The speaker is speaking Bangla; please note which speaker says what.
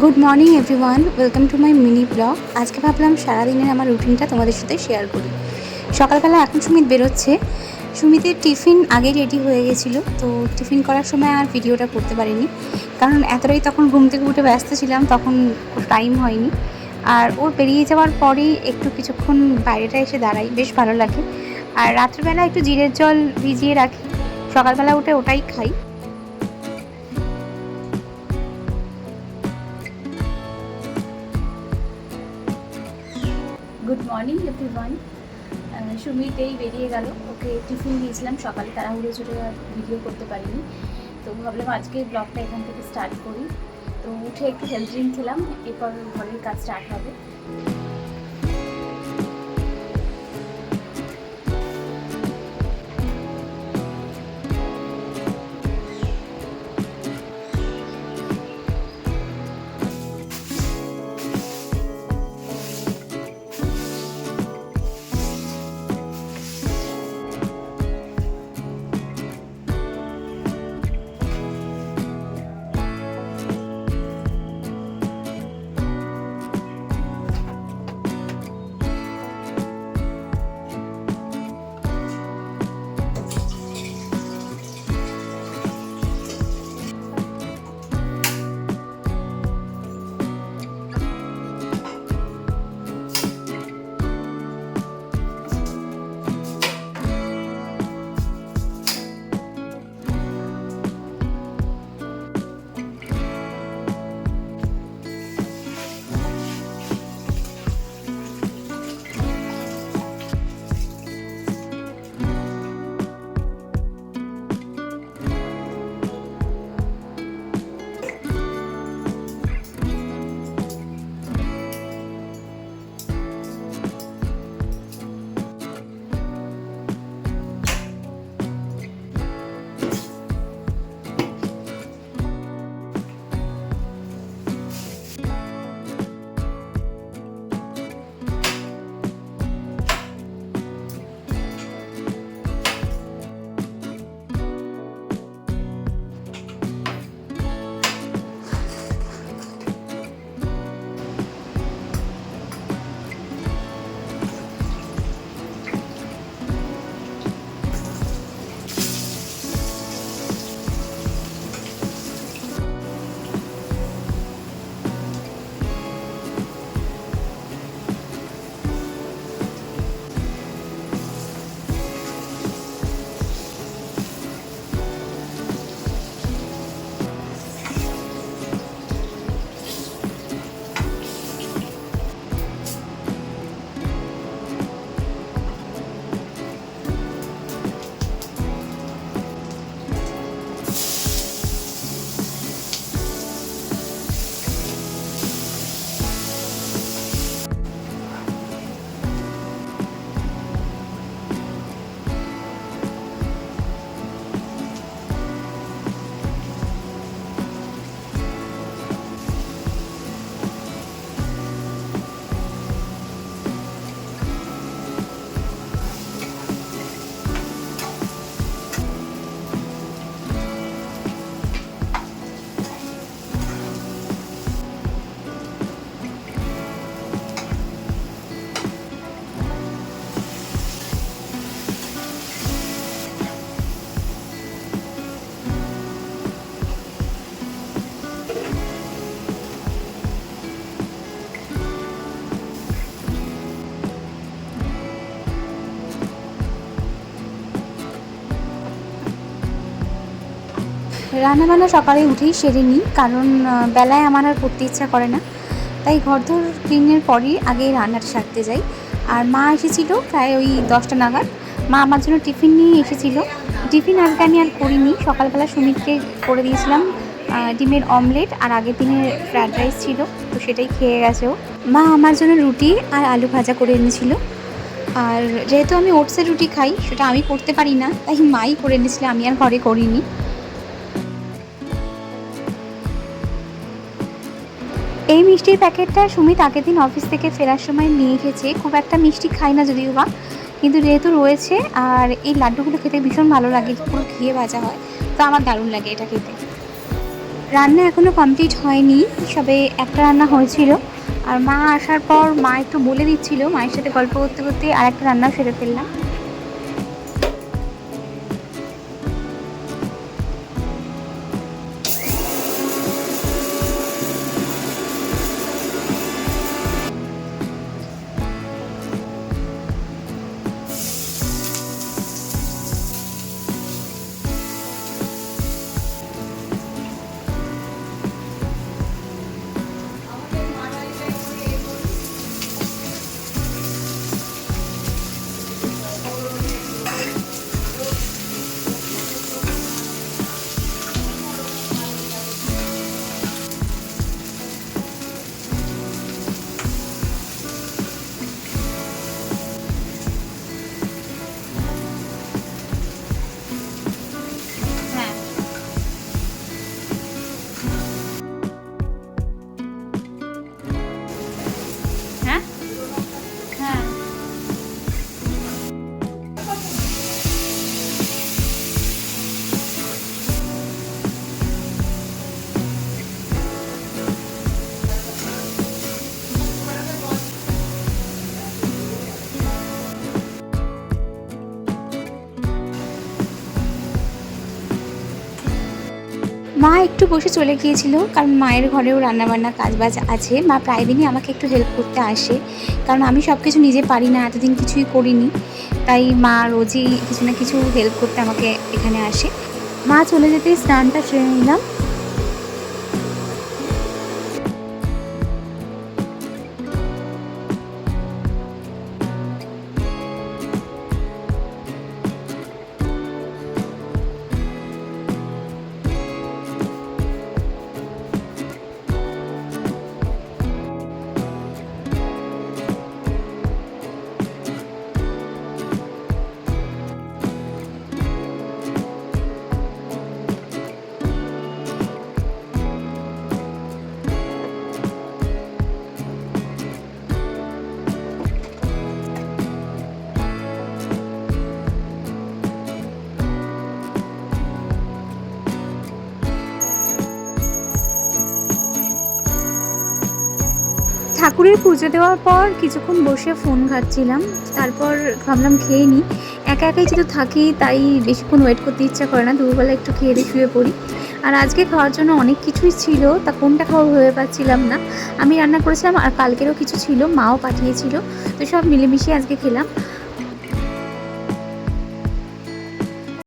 Speaker 1: Good morning everyone welcome to my mini blog আজকে ভাবলাম সারাদিনের আমার রুটিনটা তোমাদের সাথে শেয়ার করি। সকালবেলা এখন সুমিত বেরোচ্ছে। সুমিতের টিফিন আগে রেডি হয়ে গেছিল, তো টিফিন করার সময় আর ভিডিওটা করতে পারিনি। কারণ এতটাই তখন ঘুম থেকে উঠে ব্যস্ত ছিলাম, তখন টাইম হয়নি। আর ওর বেরিয়ে যাওয়ার পরেই একটু কিছুক্ষণ বাইরেটা এসে দাঁড়াই, বেশ ভালো লাগে। আর রাত্রিবেলা একটু জিরের জল ভিজিয়ে রাখি। সকালবেলা উঠে ওটাই খাই। গুড মর্নিং এভরিওয়ান সুমিত এই বেরিয়ে গেল। ওকে টিফিন দিয়েছিলাম, সকালে তাড়াহুড়ো ছুটে ভিডিও করতে পারিনি। তো ভাবলাম আজকে ব্লগটা এখান থেকে স্টার্ট করি। তো উঠে একটু হেলথ ড্রিঙ্ক খেলাম, এরপর ঘরের কাজ স্টার্ট হবে। রান্নাবান্না সকালে উঠেই সেরে নিই, কারণ বেলায় আমার আর করতে ইচ্ছা করে না। তাই ঘরদোর ক্লিনের পরই আগে রান্নাটা সারতে যাই। আর মা এসেছিল প্রায় ওই দশটা নাগাদ। মা আমার জন্য টিফিন নিয়ে এসেছিল। টিফিন আজকে আমি আর করিনি। সকালবেলা সুমিতকে করে দিয়েছিলাম ডিমের অমলেট আর আগের দিনের ফ্রায়েড রাইস ছিল, তো সেটাই খেয়ে গেছে ও। মা আমার জন্য রুটি আর আলু ভাজা করে এনেছিল। আর যেহেতু আমি ওটসের রুটি খাই, সেটা আমি করতে পারি না, তাই মাই করে এনেছিল, আমি আর ঘরে করিনি। এই মিষ্টির প্যাকেটটা সুমিত আগের দিন অফিস থেকে ফেরার সময় নিয়ে গেছে। খুব একটা মিষ্টি খাই না যদিও বা। কিন্তু যেহেতু রয়েছে, আর এই লাড্ডুগুলো খেতে ভীষণ ভালো লাগে, পুরো ঘিয়ে ভাজা হয়। তো আমার দারুণ লাগে এটা খেতে। রান্না এখনও কমপ্লিট হয়নি সবে একটা রান্না হয়েছিল। আর মা আসার পর মা একটু বলে দিচ্ছিল, মায়ের সাথে গল্প করতে করতে আর একটা রান্না সেরে ফেললাম। মা একটু বসে চলে গিয়েছিল, কারণ মায়ের ঘরেও রান্নাবান্না কাজবাজ আছে। মা প্রায় দিনই আমাকে একটু হেল্প করতে আসে, কারণ আমি সব কিছু নিজে পারি না, এতদিন কিছুই করিনি। তাই মা রোজই কিছু না কিছু হেল্প করতে আমাকে এখানে আসে। মা চলে যেতে স্নানটা সেরে নিলাম। ঠাকুরের পুজো দেওয়ার পর কিছুক্ষণ বসে ফোন ঘাটছিলাম, তারপর ভাবলাম খেয়ে নিই। একা একাই যেহেতু থাকি, তাই বেশিক্ষণ ওয়েট করতে ইচ্ছা করে না, দুপুরবেলা একটু খেয়ে দিয়ে শুয়ে পড়ি। আর আজকে খাওয়ার জন্য অনেক কিছুই ছিল, তা কোনটা খাওয়া ভেবে পাচ্ছিলাম না। আমি রান্না করেছিলাম আর কালকেরও কিছু ছিল, মাও পাঠিয়েছিল, তো সব মিলেমিশে আজকে খেলাম।